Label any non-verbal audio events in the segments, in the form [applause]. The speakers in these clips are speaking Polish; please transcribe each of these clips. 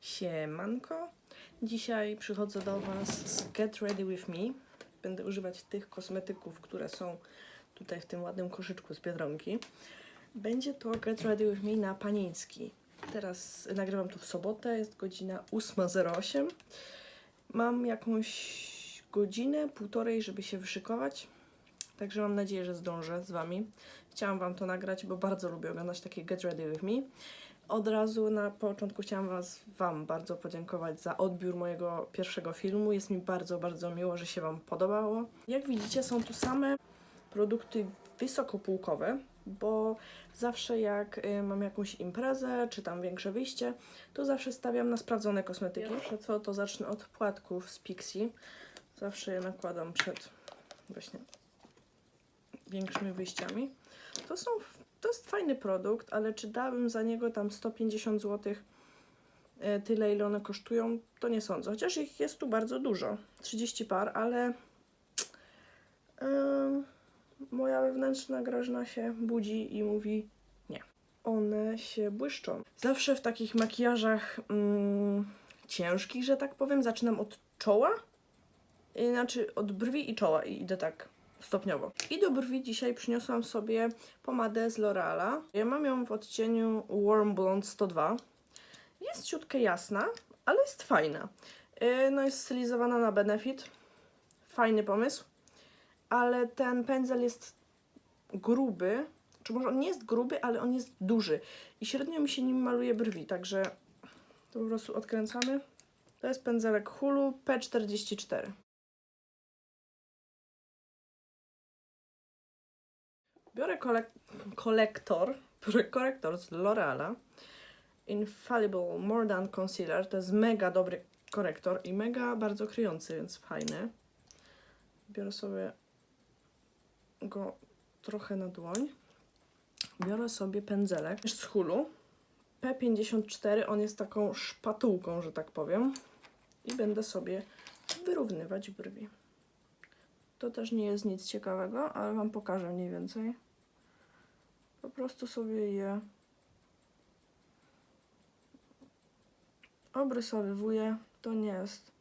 Siemanko. Dzisiaj przychodzę do Was z Get Ready With Me. Będę używać tych kosmetyków, które są tutaj w tym ładnym koszyczku z Biedronki. Będzie to Get Ready With Me na Panieński. Teraz nagrywam to w sobotę, jest godzina 8.08. Mam jakąś godzinę, półtorej, żeby się wyszykować. Także mam nadzieję, że zdążę z Wami. Chciałam Wam to nagrać, bo bardzo lubię oglądać takie Get Ready With Me. Od razu na początku chciałam was, Wam bardzo podziękować za odbiór mojego pierwszego filmu. Jest mi bardzo, bardzo miło, że się Wam podobało. Jak widzicie, są tu same produkty wysokopółkowe, bo zawsze jak y, mam jakąś imprezę, czy tam większe wyjście, to zawsze stawiam na sprawdzone kosmetyki. Pierwsze co, to zacznę od płatków z Pixie. Zawsze je nakładam przed właśnie większymi wyjściami. To są to jest fajny produkt, ale czy dałabym za niego tam 150 zł tyle, ile one kosztują, to nie sądzę. Chociaż ich jest tu bardzo dużo. 30 par, ale ym, moja wewnętrzna Grażyna się budzi i mówi nie. One się błyszczą. Zawsze w takich makijażach mm, ciężkich, że tak powiem, zaczynam od czoła. Znaczy od brwi i czoła i idę tak stopniowo. I do brwi dzisiaj przyniosłam sobie pomadę z L'Oreala. Ja mam ją w odcieniu Warm Blonde 102. Jest ciutkę jasna, ale jest fajna. Yy, No jest stylizowana na Benefit. Fajny pomysł. Ale ten pędzel jest gruby. Czy może on nie jest gruby, ale on jest duży. I średnio mi się nim maluje brwi, także to po prostu odkręcamy. To jest pędzelek Hulu P44. Biorę kolek kolektor, biorę korektor z L'Oreala. Infallible More Than Concealer. To jest mega dobry korektor i mega bardzo kryjący, więc fajny. Biorę sobie go trochę na dłoń. Biorę sobie pędzelek z Hulu. P54, on jest taką szpatułką, że tak powiem. I będę sobie wyrównywać brwi. To też nie jest nic ciekawego, ale Wam pokażę mniej więcej. Po prostu sobie je obrysowywuję. To nie jest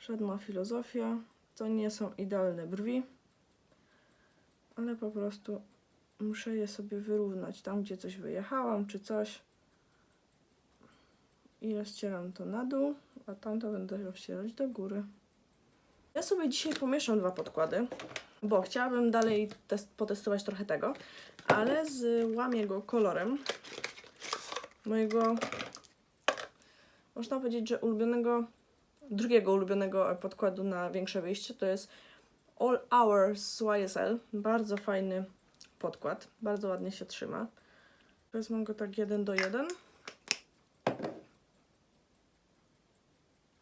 żadna filozofia. To nie są idealne brwi. Ale po prostu muszę je sobie wyrównać tam, gdzie coś wyjechałam, czy coś. I rozcieram to na dół, a tamto będę rozcierać do góry. Ja sobie dzisiaj pomieszam dwa podkłady, bo chciałabym dalej test, potestować trochę tego, ale złamię go kolorem mojego, można powiedzieć, że ulubionego, drugiego ulubionego podkładu na większe wyjście, to jest All Hours YSL. Bardzo fajny podkład, bardzo ładnie się trzyma. Wezmę go tak jeden do jeden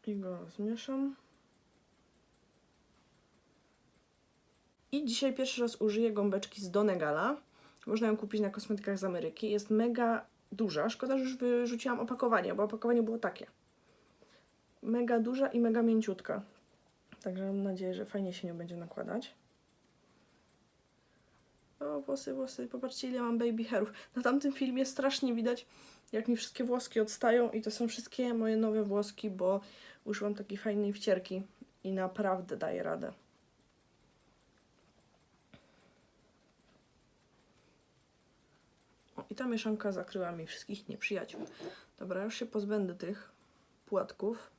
i go zmieszam. I dzisiaj pierwszy raz użyję gąbeczki z Donegala. Można ją kupić na kosmetykach z Ameryki. Jest mega duża. Szkoda, że już wyrzuciłam opakowanie, bo opakowanie było takie. Mega duża i mega mięciutka. Także mam nadzieję, że fajnie się nią będzie nakładać. O, włosy, włosy. Popatrzcie, ile mam baby hairów. Na tamtym filmie strasznie widać, jak mi wszystkie włoski odstają i to są wszystkie moje nowe włoski, bo użyłam takiej fajnej wcierki i naprawdę daje radę. O, I ta mieszanka zakryła mi wszystkich nieprzyjaciół. Dobra, już się pozbędę tych płatków.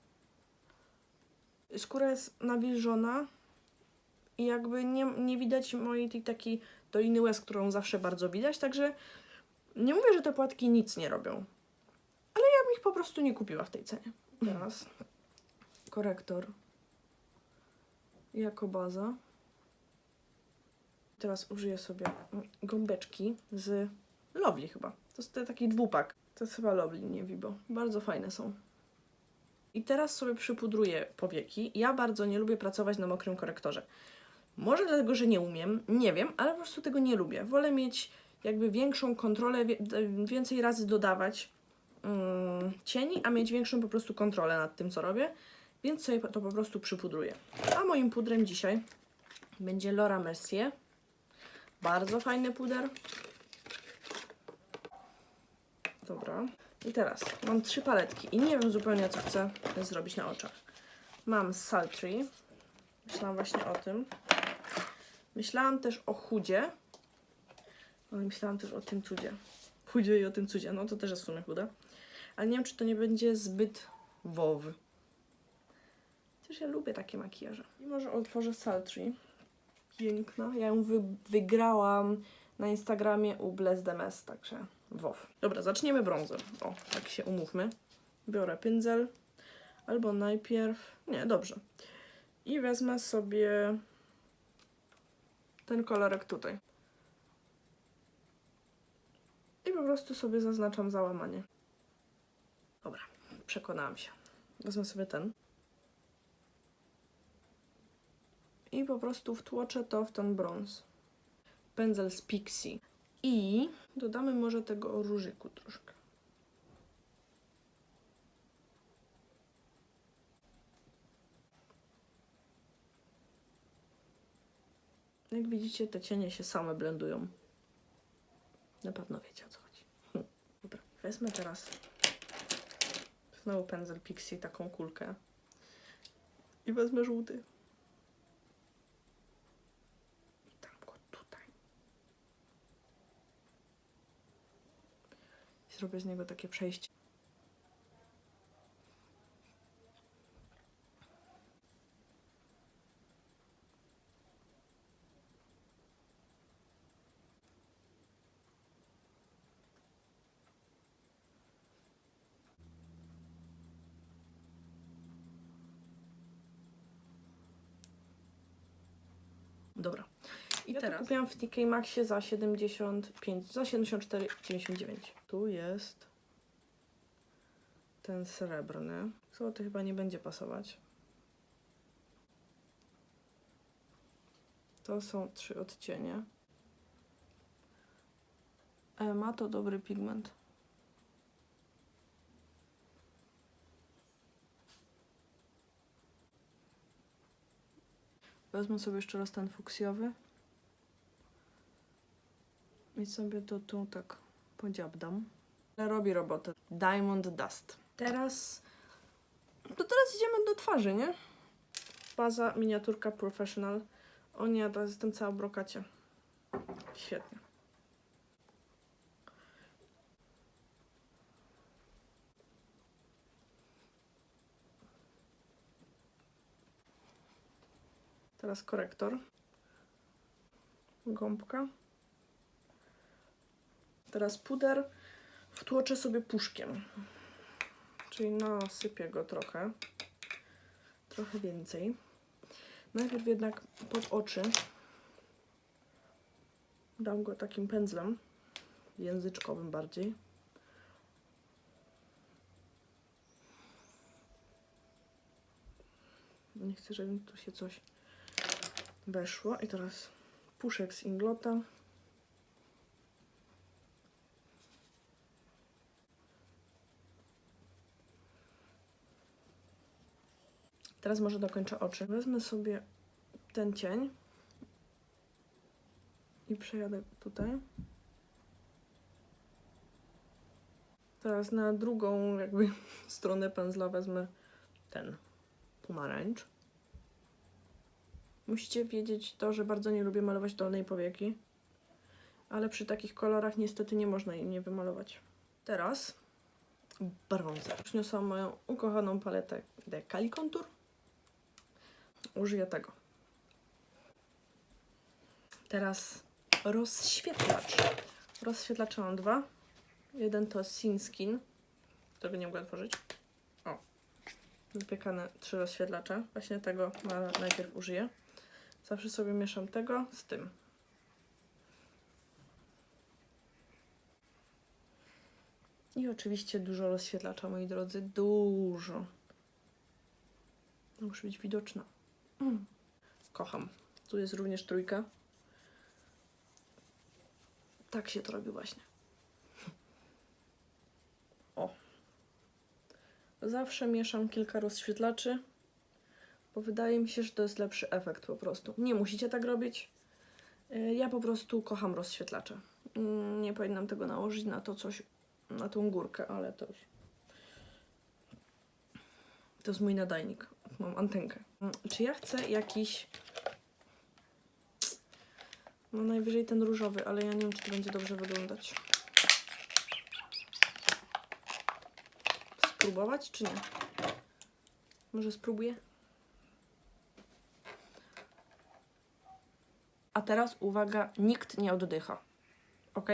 Skóra jest nawilżona i jakby nie, nie widać mojej tej takiej doliny łez, którą zawsze bardzo widać, także nie mówię, że te płatki nic nie robią. Ale ja bym ich po prostu nie kupiła w tej cenie. Teraz korektor jako baza. Teraz użyję sobie gąbeczki z Lovely chyba. To jest taki dwupak. To jest chyba Lovely, nie Vibo. Bardzo fajne są. I teraz sobie przypudruję powieki. Ja bardzo nie lubię pracować na mokrym korektorze. Może dlatego, że nie umiem, nie wiem, ale po prostu tego nie lubię. Wolę mieć jakby większą kontrolę, więcej razy dodawać mm, cieni, a mieć większą po prostu kontrolę nad tym, co robię. Więc sobie to po prostu przypudruję. A moim pudrem dzisiaj będzie Laura Mercier. Bardzo fajny puder. Dobra. I teraz mam trzy paletki i nie wiem zupełnie co chcę zrobić na oczach. Mam Sultry. Myślałam właśnie o tym. Myślałam też o chudzie. Ale myślałam też o tym cudzie. Chudzie i o tym cudzie. No to też jest w sumie chude. Ale nie wiem, czy to nie będzie zbyt wow. Chociaż ja lubię takie makijaże. I może otworzę Sultry. Piękna. Ja ją wy wygrałam na Instagramie u Bless MS, także wow. Dobra, zaczniemy brązem. O, tak się umówmy. Biorę pędzel. Albo najpierw... Nie, dobrze. I wezmę sobie ten kolorek tutaj. I po prostu sobie zaznaczam załamanie. Dobra, przekonałam się. Wezmę sobie ten. I po prostu wtłoczę to w ten brąz. Pędzel z Pixie. I dodamy może tego różyku troszkę. Jak widzicie, te cienie się same blendują. Na pewno wiecie o co chodzi. Hm. Dobra, wezmę teraz znowu pędzel Pixie, taką kulkę. I wezmę żółty. I dam go tutaj. I zrobię z niego takie przejście. Dobra. I Ja to teraz kupiłam w TK Maxie za 75, za 74,99. Tu jest ten srebrny. Złoty chyba nie będzie pasować. To są trzy odcienie. E, ma to dobry pigment. Wezmę sobie jeszcze raz ten fuksjowy. I sobie to tu tak podziabdam. Robi robotę. Diamond Dust. Teraz... To teraz idziemy do twarzy, nie? Baza, miniaturka Professional. O nie, teraz jestem cała brokacie. Świetnie. Teraz korektor. Gąbka. Teraz puder. Wtłoczę sobie puszkiem. Czyli nasypię go trochę. Trochę więcej. Najpierw jednak pod oczy. Dam go takim pędzlem. Języczkowym bardziej. Nie chcę, żeby tu się coś weszło. I teraz puszek z Inglota. Teraz może dokończę oczy. Wezmę sobie ten cień i przejadę tutaj. Teraz na drugą jakby [laughs] stronę pędzla wezmę ten pomarańcz. Musicie wiedzieć to, że bardzo nie lubię malować dolnej powieki, ale przy takich kolorach niestety nie można jej nie wymalować. Teraz bronzer. Przyniosłam moją ukochaną paletę The Cali Contour. Użyję tego. Teraz rozświetlacz. Rozświetlacze mam dwa. Jeden to Sin Skin. Tego nie mogę otworzyć. O. Wypiekane trzy rozświetlacze. Właśnie tego najpierw użyję. Zawsze sobie mieszam tego z tym. I oczywiście dużo rozświetlacza, moi drodzy. Dużo. Muszę być widoczna. Kocham. Tu jest również trójka. Tak się to robi właśnie. O. Zawsze mieszam kilka rozświetlaczy, bo wydaje mi się, że to jest lepszy efekt po prostu. Nie musicie tak robić. Y, Ja po prostu kocham rozświetlacze. Mm, Nie powinnam tego nałożyć na to coś na tą górkę, ale to już. To jest mój nadajnik. Mam antenkę. Mm, Czy ja chcę jakiś. No najwyżej ten różowy, ale ja nie wiem, czy to będzie dobrze wyglądać. Spróbować, czy nie? Może spróbuję? A teraz uwaga, nikt nie oddycha. Ok?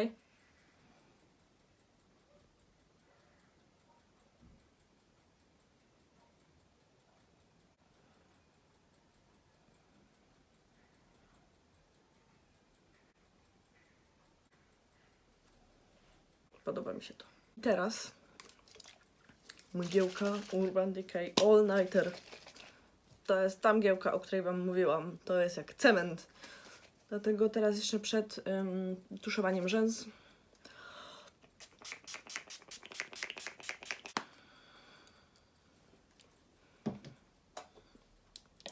Podoba mi się to. Teraz mgiełka Urban Decay All Nighter. To jest ta mgiełka, o której Wam mówiłam. To jest jak cement. Dlatego teraz jeszcze przed ym, tuszowaniem rzęs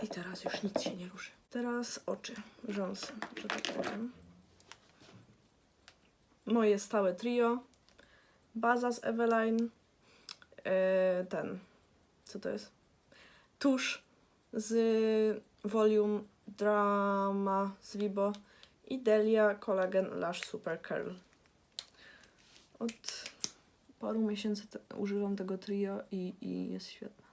I teraz już nic się nie ruszy. Teraz oczy, rzęsy, że tak powiem. Moje stałe trio. Baza z Eveline. E, ten. Co to jest? Tusz z Volume Drama z Vibo i Delia Collagen Lash Super Curl. Od paru miesięcy te, używam tego trio i, i jest świetne.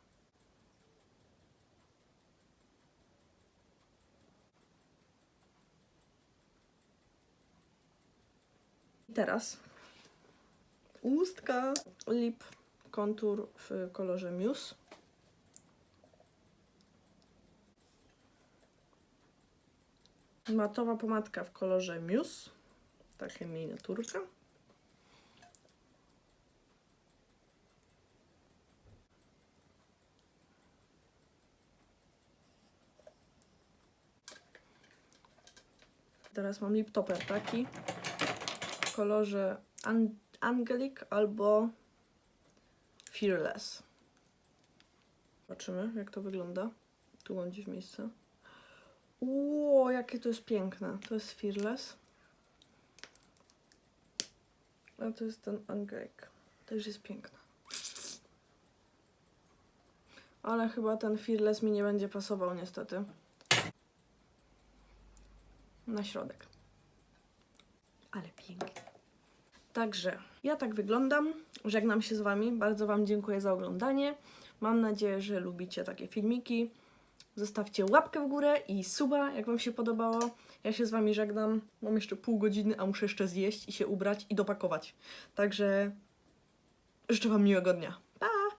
I teraz ustka lip kontur w kolorze Muse. Matowa pomadka w kolorze Muse. Taka miniaturka. Teraz mam lip topper taki w kolorze An Angelic albo Fearless. Zobaczymy, jak to wygląda. Tu mam gdzieś miejsce. Ło, jakie to jest piękne. To jest Fearless. A to jest ten Angelic. Też jest piękne. Ale chyba ten Fearless mi nie będzie pasował niestety. Na środek. Ale pięknie. Także ja tak wyglądam. Żegnam się z Wami. Bardzo Wam dziękuję za oglądanie. Mam nadzieję, że lubicie takie filmiki. Zostawcie łapkę w górę i suba, jak Wam się podobało. Ja się z Wami żegnam. Mam jeszcze pół godziny, a muszę jeszcze zjeść i się ubrać i dopakować. Także życzę Wam miłego dnia.